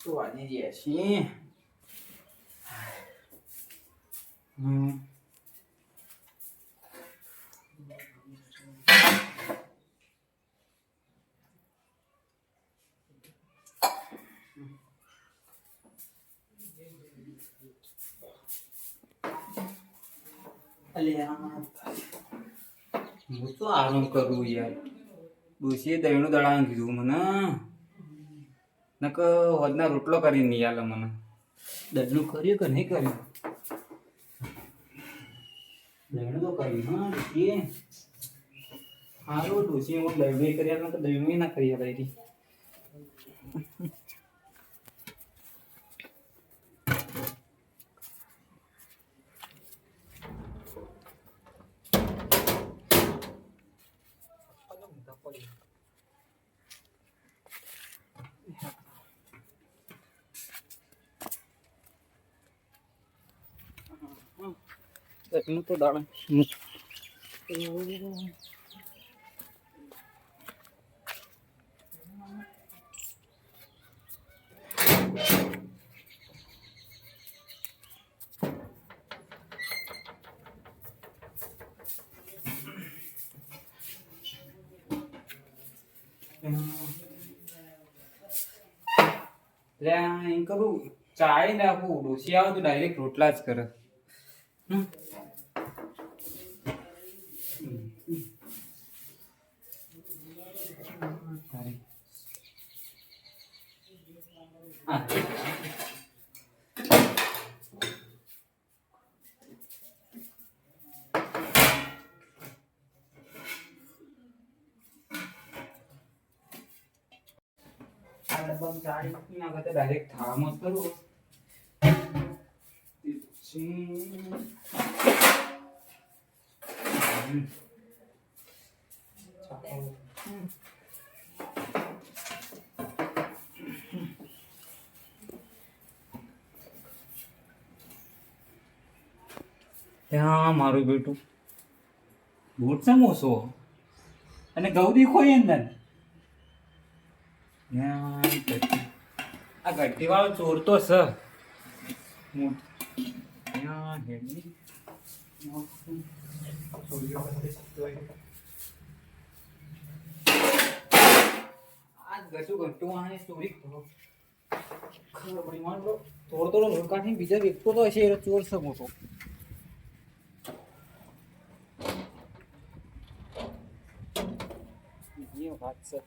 તો વાજી ગયા છીએ હમ અલ્યા હું તો આરામ કરું યાર ડોસીએ દહીણું દળાવી કીધું મને નક વધના રોટલો કરી નહીં આલે મને દડનું કર્યું કે નહીં કર્યું? દડનું તો કર્યું, હા, એ સારું ડોશીએ હું દહીણું કરી આલે તો દહીણું ના કરી આલે દહીંનું તો દાળ એટલે કરું ચાળી નાખું ડોસી આવે તો ડાયરેક્ટ રોટલા જ કરે હમ. તારી. હા. આ ચાળી મૂકી નાખે ડાયરેક્ટ થાળમાં જ કરું પછી હમ. ચાલો. ત્યાં મારું બેટું બૂટ સમોસો અને ગૌરી ખોઈ અંદર ત્યાં. ગટ્ટી વાળો ચોર તો મારો થોડો થોડો લોટ બીજા વ્યક્તો તો હશે, એ ચોર છે મોટો. વાત છે.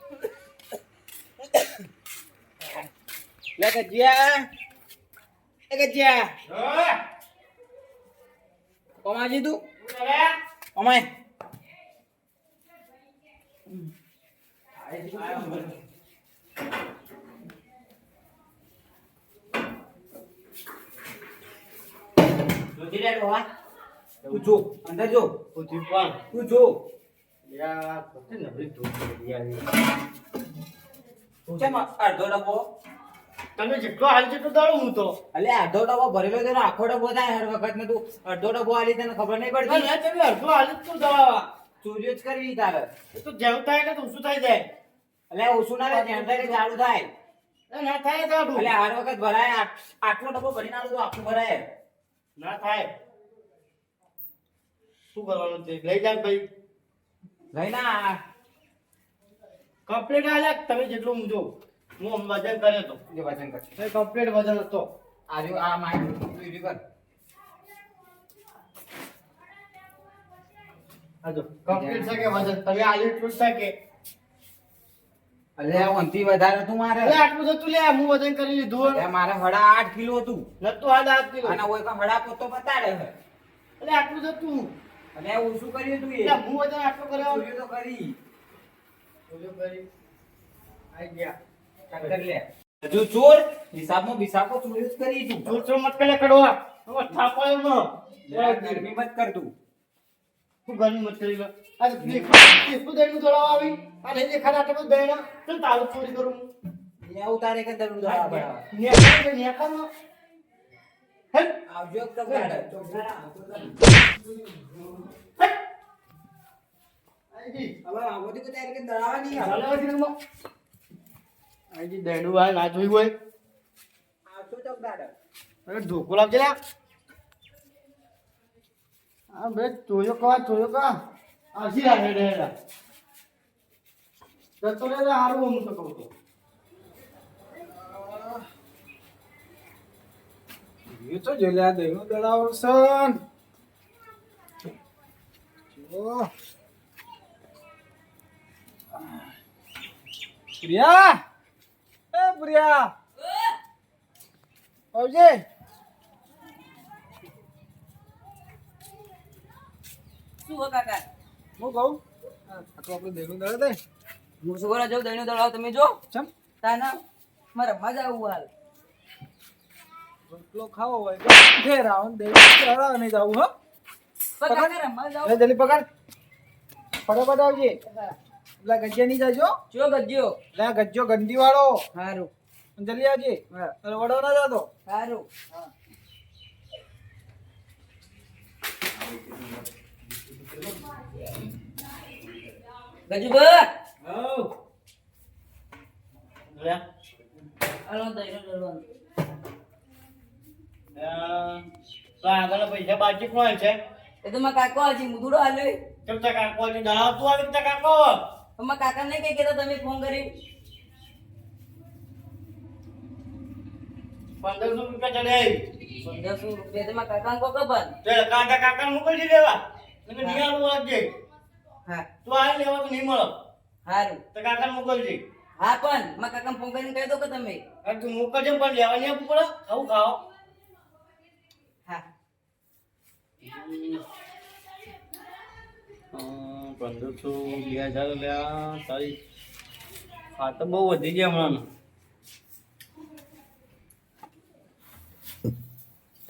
હું પેલો મોટો ચોર. લે ગજિયા એ ગજિયા કોમાજી તું અમાય તું જો અંદર જો. તું જો. કેમ અડધો ડબ્બો? તમે જેટલો હાલ જેટલો દાડો હું તો. અલે અડધો ડબ્બો ભરેલો છે ને આખો ડબ્બો થાય હર વખત ને તું. અડધો ડબ્બો આલી તને ખબર નહીં પડતી? ના તમે અડધો હાલ જ તો દવા ચોરીઓ જ કરવી તારે. તો જેવું થાય એટલે તો ઓછું થઈ જાય. અલે ઓછું ના થાય જેમ થાય ચાલુ થાય. ના થાય તો અલે હર વખત ભરાય આટ- આટલો ડબ્બો ભરીને આલું તો આખું ભરાય. ના થાય. શું કરવાનું છે? લઈ જાય ભાઈ. લઈ ના. કમ્પ્લીટ હાલ્યા તમે જેટલું મૂજો હું વજન કર્યો તો. જે વજન કરશે એ કમ્પ્લીટ વજન હતો. આ આ માઇક તું ઈ કર. આજો કમ્પ્લીટ છે કે વજન? તમે આજે એટલું છે કે? અલે વધારે તું મારે. અરે આટલું જતું લે. હું વજન કરી લીધું. અલે મારે હડા આઠ કિલો હતું. નતું હાલ આઠ કિલો. અને ઓય કા હડા પોતો બતાડે એટલે આટલું જતું અને ઓછું કર્યું તું એ. એટલે હું વજન આટલું કર્યો. ચોરીઓ તો કરી. બોલ્યો કરી આઈ ગયા. ટક્કર લે. હજુ ચોર હિસાબમાં બિસાબો ચોરી જ કરી તું ચોર ચોર મત કરે. કડવા હવે થાપો એમ ગરમી મત કર તું. તું ગરમી મત કરી લો. આજે દેખ શું દઈનું દળાવ આવી. અને નહીં દેખાડ આટલું દેડા તો તારું ચોરી કરું. ને ઉતારે કે દરું દા બરાબર ને ખાનો હે આવજો તો ગાડે. તો ત્યારે કે દળાવા નહીં આવે ચાલો સિનેમા આઈજી દહેડું આ ના જોયું હોય આવજો તો ગાડે અરે ધોકો લાવજે હા બે ચોયો કા ચોયો કા. આસી રાખે ડેડા. જતો રે હારું હું તો કહું તો. એ તો જોલ્યા દહીંનું દડાવ સન પ્રિયા! એ પ્રિયા! આવજે! શું હો કાકા? હું કહું? આ આપણે દહીંનું દડા દે હું છોકરા જાઉં દહીંનું દળાવ તમે જો. ચમ. તાના મારે મજા આવું હાલ. રોટલો ખાવો હોય તો ઘેર આવો ને દહીં દડા નહીં જાવું હો. પણ જાઉં લે જલ્દી પકડ ફટાફટ આવજે. પેલા ગજ્જે નહીં જાજો. જો ગજ્જો. લે ગજ્જો ગંદી વાળો હારું જલ્દી આવજે. અરે વડો ના જાતો. હારું. ગજુબા લે. તો આગળ પૈસા બાકી કોણ છે? એ તો મારા કાકો હજી મુદુડો હાલે તે કાકો હજી દાળ તું આવી તે કાકો પણ કાકા ને કઈ કહેતા તમે ફોન કરી પંદરસો રૂપિયા ચડે પંદરસો રૂપિયા તો મારા કાકા કો ખબર? તે કાકા કાકા મોકલજી દેવા એટલે નિયાળું વાગજે હા. તું આ લેવા તો નહીં મળો. સારું તો કાકા મોકલજી. હા પણ મારા કાકા ફોન કરીને કહી દો કે તમે. અરે તું મોકલજે પણ લેવા નહીં આપવું પડે. ખાવું ખાઓ. હા. પંદરસો બે હજાર લ્યા તારી હા તો બહુ વધી ગયા હમણાં.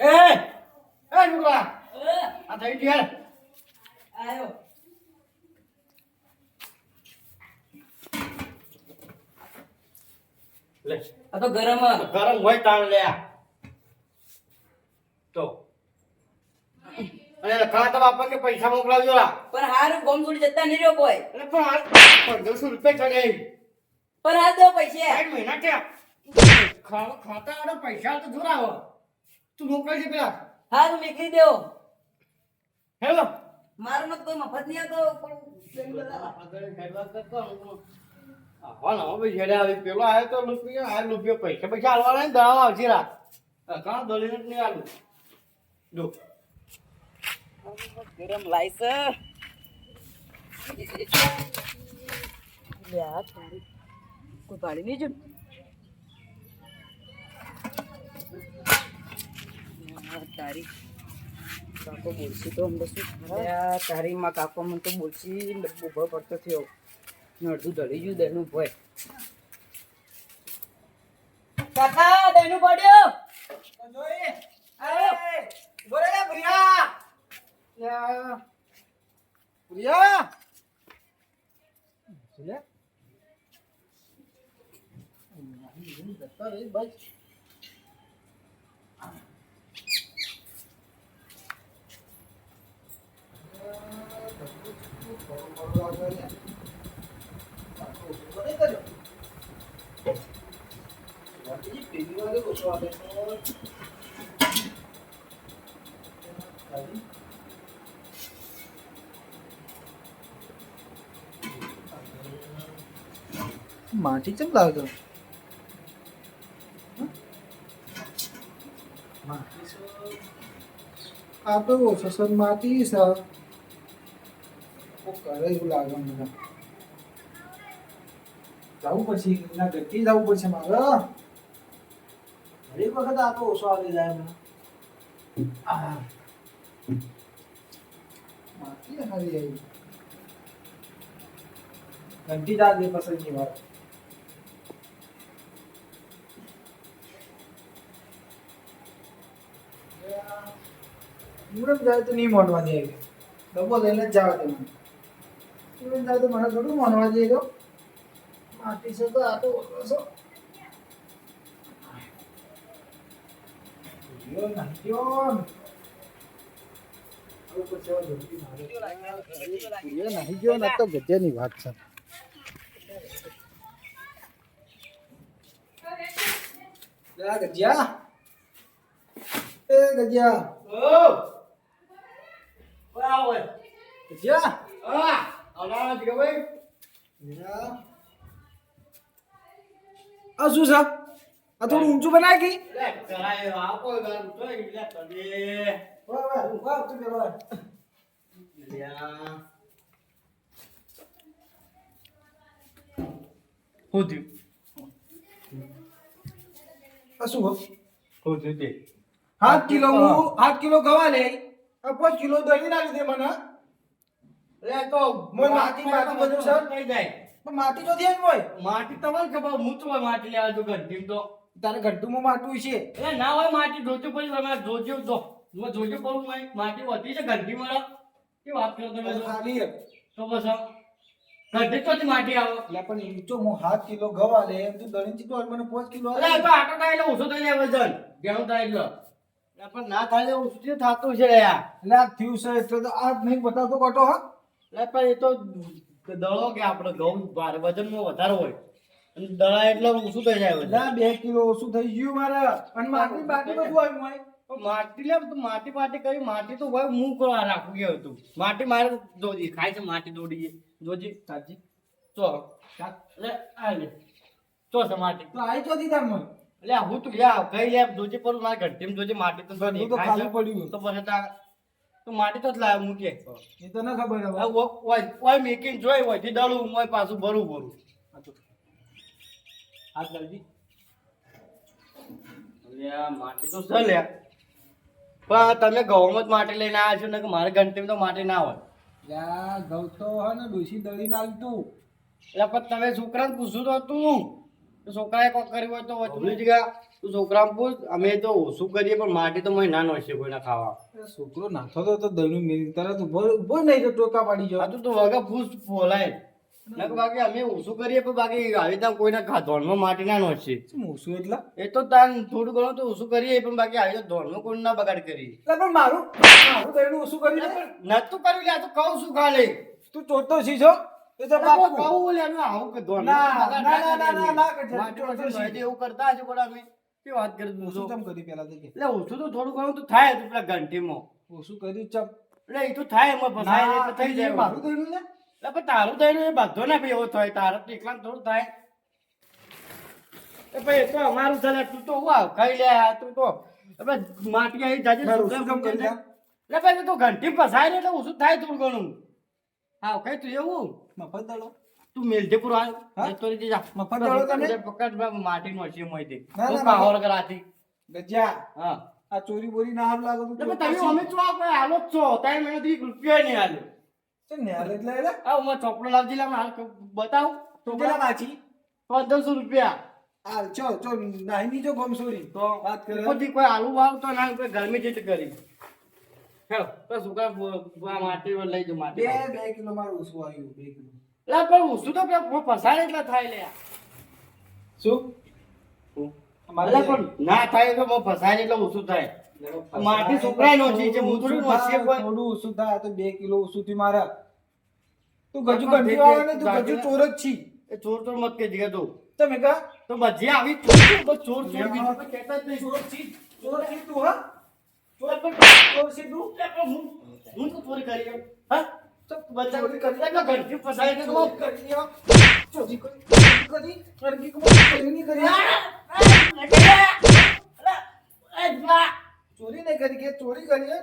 એ એ છોકરા આ થઈ ગયા આયો. લે. આ તો ગરમ. ગરમ હોય તાણ લ્યા તો અને ખાતા બાપા કે પૈસા મોકલાવજો લા. પણ હારું ગોમ છોડી જતા નહીં રહ્યો કોઈ. એટલે પણ પંદરસો રૂપિયા ચડે પણ આ દો પૈસા. એક મહિના કે ખા- ખાતા વાળા પૈસા તો જોરાવો તું મોકલાવજે પેલા. હારું નીકળી દેવો હેલો. મારો મત કોઈ મફત નહીં આવતો હા ના ભાઈ છેડે આવે. પેલો આવ્યો તો રૂપિયો આ રૂપિયો પૈસા પૈસા હાલવાના દાવા આવશે રાત. કાં જ નહીં આલું? જો ગરમ લાઈસ લ્યા તારી કોઈ પાડી નહીં કાકો બોલશી તો અમને શું તારી માં કાકો મને તો બોલશી ડબ્બો ભર પડતો થયો. અડધું ઢળી ગયું દહીંનું ભય. કાકા દહીંનું પડ્યો. બોલે લે પ્રિયા. પ્રિયા લે. જતા રહી બસ. માટી ચમ લાવતો આ તો સસન માટી છે ઓ કરે એવું લાગે મને જવું પછી ના ગતિ જવું પડશે મારે ઘણી વખત આ તો ઓછો આવી જાય મને આ. માટી હારી આવી ઘંટી દાદે પસંદની વાત મુરત જાય તો નહીં માનવા દે ડબ્બો લઈને જ જાવ તમે મુરત જાય તો મને થોડું માનવા દે માટી છે તો આ તો ઓછો નાહી ગયો વાત છે. બરાબર. ગજિયા હા આવનારા છે કે ભાઈ મીરા. આ શું છે? આ થોડું ઊંચું બનાય કે? કરાય આ કોઈ ગાલ તો લે તને વાહ વાહ વાહ તું પેલો વાહ. લ્યા. હું થયું? આ શું હો? હું થયું તે. આઠ કિલો હું આઠ કિલો ગવા લે આ પાંચ કિલો દહીં ના લીધે મને. લે તો મોય માટી માટી બધું સર થઈ જાય. પણ માટી તો ધ્યાન હોય. માટી તમને ખબર હું તો માટી લેવા જો ઘંટી તો. તારે ઘંટુમાં માટું છે. એટલે ના હોય માટી જોજો પછી તમે જોજો તો હું જોજો કરું મેં માટી વધી છે ઘંટી મારા કે વાત કરો તમે? ખાલી તો બસ ઘંટી તો માટી આવો? એટલે પણ નીચો હું હાથ કિલો ગવા લે એમ તું દહીં ચીટો મને પાંચ કિલો આ તો આટો થાય એટલે ઓછો થઈ જાય વજન ઘણું થાય એટલે એટલે. પણ ના થાય એવું ઓછું થતું છે એટલે આ થયું છે એટલે તો આ નહીં બતાવતો કટો હા? એટલે પણ એ તો દળો કે આપણે ઘઉં ભારે વજનમાં વધારે હોય. અને દળા એટલે ઓછું થઈ જાય એટલે વજન બે કિલો ઓછું થઈ ગયું મારે. અને માટી બાટી બધું આવ્યું હોય. માટી લે તો માટી પાટી કરી માટી તો ભાઈ હું કરવા રાખું ગયો હતું માટી મારે જોજી ખાય છે માટી દોડી જોજી. સાચી. ચો એટલે આ લે. ચો છે માટી. તો આવી ચોથી તાર મને એટલે હું તો લ્યા કઈ લે જોજે પર મારે ઘંટીમાં જોજે માટી તો ઘરનું તો ખાલી પડ્યું. તો પછી તા તો માટી તો જ લાવ મૂકે એ તો ના ખબર હવે. ઓય ઓય મેકિંગ જોઈ હોયથી ડળું ઓય પાછું ભરું ભરું. હાથ લાવજી અલ્યા માટી તો છે લ્યા પણ તમે ઘઉંમાં જ માટી લઈને આવ્યા છો ને કે મારે ઘંટીમાં તો માટી ના હોય. યા ઘઉં તો હે ને ડોસી દળી નાખતું એટલે પણ તમે છોકરાને પૂછ્યું તો તું. તો છોકરાએ કોક કર્યું હોય તો વચમાં જ ગયા. તું છોકરાને પૂછ અમે તો ઓછું કરીએ પણ માટી તો મને ના નોશે કોઈને ખાવા. છોકરો નાખો તો તો દહીંનું મેરી તરત ઊભો ઊભો નહીં તો ટોકા પાડી જાવ તું તો વગર પૂછ બોલાય. બાકી અમે ઓછું કરીએ પણ બાકી આવી રીતના કોઈને ખા- ધોળમાં માટી ના નોશે ઓછું એટલે? એ તો તાન થોડું ઘણું તો ઓછું કરીએ પણ બાકી આવી ધોળમાં કોઈ ના બગાડ કરી એટલે પણ મારું મારું દહીંનું ઓછું કરી નતું કર્યું લે તો કહું છું ખાલી? તું ચોટતો છી છો એ તો પાક્કું. કહું લે અમે આવું કે ના, ના, ના ના, ના, ના, કરીએ. ના, માટી ચોરતો વગર છીએ. ભાઈ એવું કરતા હશે પણ અમે શું વાત કરી દઉં ઓછું છું કરી પેલા તો એટલે ઓછું તો થોડું ઘણું તો થાય તું પેલા ઘંટીમાં. ઓછું કર્યું? ચમ. એટલે એ તો થાય એમાં ફસાય થઈ જાય મારું ને? એટલે પણ તારું થઈને એ બધો ના ભાઈ એવો થાય. તારે તો એકલા થોડું થાય. એ ભાઈ તો અમારું ચાલે તું તો ખાઈ લે તું તો. હવે માટી આવી જાજે એટલે ભાઈ તો ઘંટી ફસાય ને એટલે ઓછું થાય થોડું ઘણું. હા કઈ તું એવું? મફત દળો. તું મેલજેપુર આવ હા? જતો રહી જા મફત દળો તને પકડ માટી નો છે મોય દે ના, તું ના, પાવર કરાતી. ગજ્યા હા. આ ચોરી બોરી ના હાલ લાગો એટલે તમે અમે છો કોઈ હાલો જ છો. ત્રણ મને દી રૂપિયો નહીં હાલ્યો હાલ એટલે એટલે આ હું ચોપડો લાવજી લા હાલ બતાવ. પેલા માછી પંદરસો રૂપિયા. આ ચો ચો નાઈની જો ગમસોરી તો વાત કરે. કોઈ આલુ વાવ તો ના કોઈ ગરમી જેટ કરી. હેલો તો સુકા માટી લઈ જો બે માટી. બે કિલો મારું ઓછું આવ્યું બે કિલો. લા પણ ઉસું તો પેલા ફસાય એટલા થાય લે શું? અલા પણ ના થાય તો હું ફસાય એટલે ઓછું થાય. માટી છોકરાએ નો છે હું થોડું કોઈ. થોડું ઓછું થાય તો બે કિલો ઓછું થી મારા. તું ગજુ જે- વાળા ને તું ગજુ ચોર જ છી. એ ચોર ચોર મત કે દીધા તું તમે કા? તો બધી આવી ચોર ચોર ચોર કહેતા જ નહીં. ચોર છી ચોર છી તું હા? ચોર હું. હું. હા? નહીં કરી. ચોરી નહીં કરી કે ચોરી કરીએ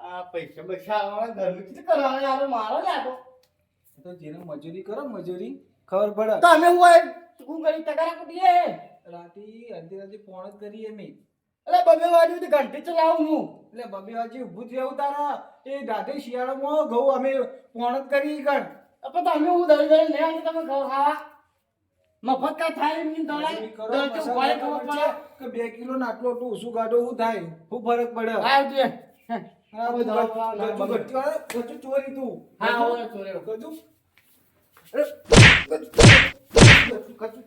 આ પૈસા પૈસા આવવાના ગરમી કેટલી કરવાના યાર મારો ને આ તો જેને મજૂરી કરો મજૂરી ખબર પડે. તમે હું હોય શું કરી તગારા કુટીએ? રાતી અડધી રાતે ફોન જ કરીએ એમ એટલે બબે બધી ઘંટી ચલાવું હું. એટલે બબે બાજુ ઊભું થયું તારા. એ દાઢે શિયાળામાં ઘઉં અમે પોણ કરી ગણ પણ તમે હું દળી દળી લઈ આવી તમે ઘઉં ખાવા. મફત કા થાય ખબર ખબર પડે. કે બે કિલો નાટલો આટલું ઓછું કાઢો શું થાય. હું ફરક પડે. આવજે ચોરી તું. હા ચોરી અરે, ગજુ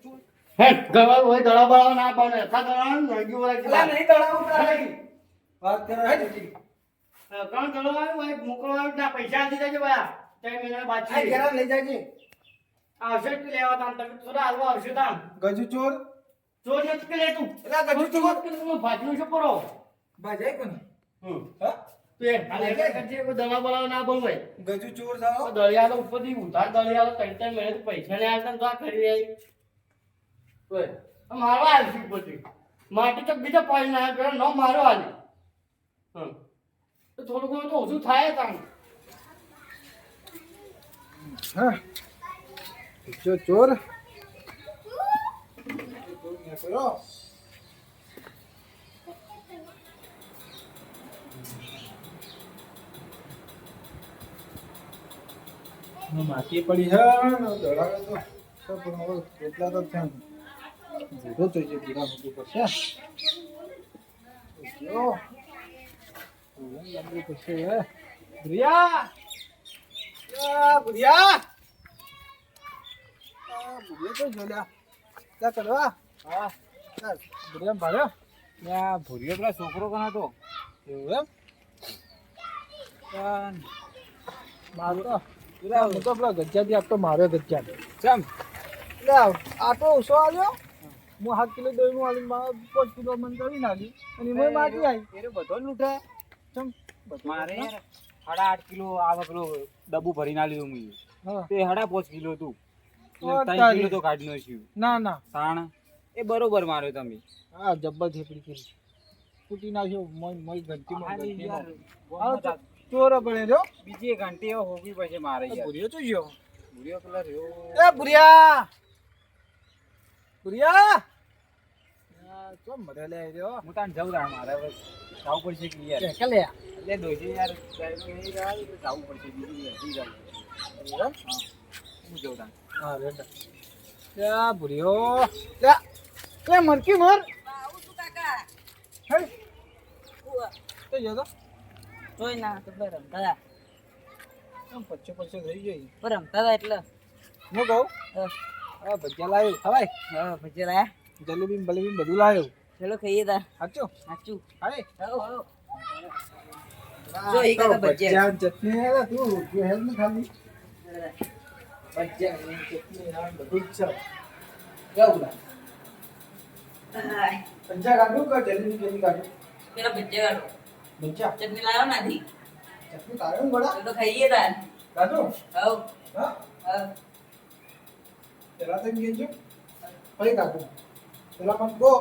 ચોરી. હે ગવા હોય દડા ના પાડે કા કરવાનું નરગી નહીં દડાવું તારે વાત કરે હે. હોય મોકલવાનું ના પૈસા આપી દેજો ત્રણ મહિના આ બાકી ઘેરા લઈ જાજે. આવશે લેવા તામ તમે થોડા હાલવા આવશે ગજુ ચોર. ચોર નથી કે લે તું? એલા ગજુ ચોર ભાજનું છે પરો. ભાજાય કોને? હમ. હા? તો કે દડા થાઓ દળિયાનો ઉપરથી ઉધાર દળિયાનો ત્રણ ત્રણ મહિને પૈસા ને આવતા કરી આવી ઓય, આ મારવા આવી ઉપરથી માટી તો બીજા પાણી ના પેલા ન મારો આવી તો થોડું ઘણું તો ઓછું થાય તાણ. હા. જો ચોર. કરો માટી પડી હવે કેટલા તો થયા? ભૂરો થઈ જાય ભૂરા મૂકવું પડશે ભૂરિયા ભૂરિયા ભૂરિયા તો જોલ્યા ક્યાં કરવા હા ભૂરિયા ભાડ્યો ત્યાં ભૂરિયો પેલા છોકરો કનો હતો એવું એમ પણ મારું તો પેલા હું તો પેલા ગજ્જાથી આપતો માર્યો ગજ્જા ચમ એટલે આટો ઓછો આવ્યો હું સાત કિલો દહીં આલી પાંચ કિલો મને કરી નાખી અને મેં માટી આવી. એ બધો લૂંટે. ચમ. મારે સાડા આઠ કિલો આ પેલો ડબ્બુ ભરી ના લીધું મેં તે સાડા પાંચ કિલો હતું. ત્રણ કિલો તો કાઢી નાખ્યું. ના ના. તાણ એ બરોબર માર્યો તમે. હા જબ્બર થેપડી કરી. ફૂટી નાખ્યો મોય મોય ઘંટીમાં ઘંટીમાં ચોર પડે જો બીજી ઘંટી હોવી પછી મારે યાર. તો ગયો ભૂરિયો પેલા એ ભૂરિયા! ભૂરિયા! ચમ મરે લે રહ્યો હું તાન જવું તાણ મારે હવે જવું પડશે કે યાર. કે લે? દોશી યાર જવું પડશે બીજું નથી જવું હું. તાન. હા રેડ યા ભૂરિયો યા એ મરકી મર? આવું છું કાકા. હે. તો જો તો? ના તો બે રમતા હતા. આમ પચ્ચો પચ્ચો થઈ ગઈ રમતા હતા એટલે. હું કહું? હા, ભજીયા લાવી ખવાય? હા ભજીયા લાયા. જલેબી બલેબી બધું લાવ્યો. ચલો ખાઈએ તા સાચું? સાચું. હાય હાલો હાલો જો એક આ બચ્ચા ચટણી આલા તું કે હેલ ન ખાલી. બચ્ચા ચટણી આ બધું છે. કેવું લાગે બચ્ચા કાઢું કે જલેબી કેવી કાઢું? પેલા બચ્ચા કાઢો. ભજીયા? ચટણી લાવો નાથી ચટણી કાઢો ને બડા તો ખાઈએ તા કાઢો. હાવ હા? હાવ પેલા તો કહેજો. પછી કાઢું. પેલા મને કહો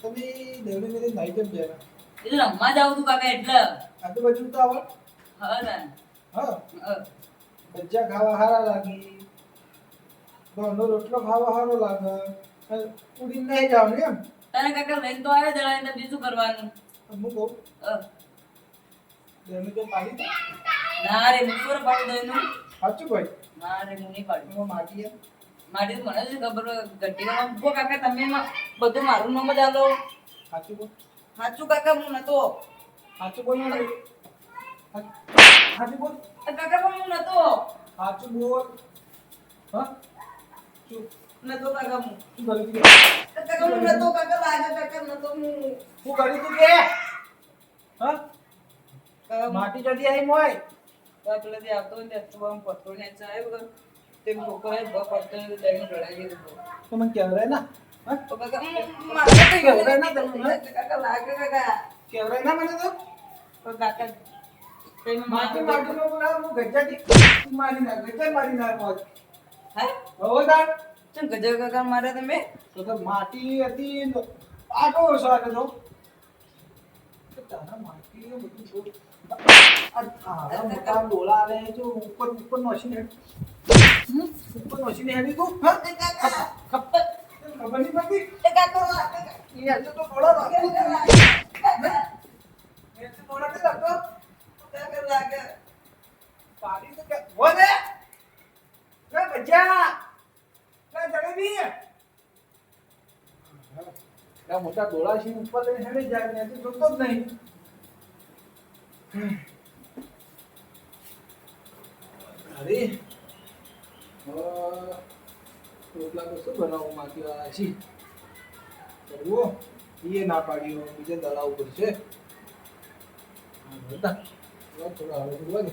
તમે દેવડી મેરે નાઈ કેમ જરા એ તો રમવા જાવ તું કાકા એટલે. આજુબાજુ તો આવો. હા ના. હા. હા. ભજીયા ખાવા સારા લાગી. ઘઉંનો રોટલો ખાવા હારો લાગે. ઉડીને નહીં જાવ ને એમ. તારે કાકા લઈને તો આવે દળાય તો બીજું કરવાનું? હું કહું? હા. તો પાડી ના રે હું પાડી દઉં સાચું ભાઈ. ના રે હું નહીં પાડું એમાં માટી એમ. મારી મને શું ખબર ઘંટીમાં ઊભો કાકા તમે બધું મારું નામ જ આલો. સાચું બોલ. સાચું કાકા હું નતો. સાચું બોલ સાચું બોલ. કાકા પણ હું નતો. સાચું બોલ. હા? નતો કાકા હું. શું કરી કાકા હું નતો કાકા લાગે કાકા નતો હું. શું કરી તું કે? હા? માટી ચડી આવી મોય? આ પેલાથી આવતો ને તો પથરો ને ચાય વગર તે લોકો એ ને તો દઈને રડાઈ ગયો તો મને કહેવાય ના? હા? તો કાકા ઉમ, મારે કઈ કેવડાય ગયું ના તમને, કાકા લાગે કાકા. કહેવાય ના મને તો? તો કાકા માટી હું મારી ના ગજા મારી ના મોજ. હે? હવે તાર. ચમ ગજર કાકા મારે તમે તો તો માટી હતી ને આટો ઓછો તો તારા માટી ને બધું આ આ મોટા ડોળા જો ઉપર ઉપર હેડ ઉપર નોશી હેડી તું હા કાકા ખબર નહીં પડતી એ કાકા લાગે એ આજે તો લાગતો કાકા એ તો ડોળા તે લાગતો કાકા લાગે પાડી તો કે જલેબી મોટા ડોળા ઉપર લઈને હેડી જાય ને જોતો જ અરે અ, રોટલા તો શું બનાવવું માટી વાળા છે. કરવો એ ના પાડ્યો બીજે પડશે હા, બધા થોડા હવે જોવા દે.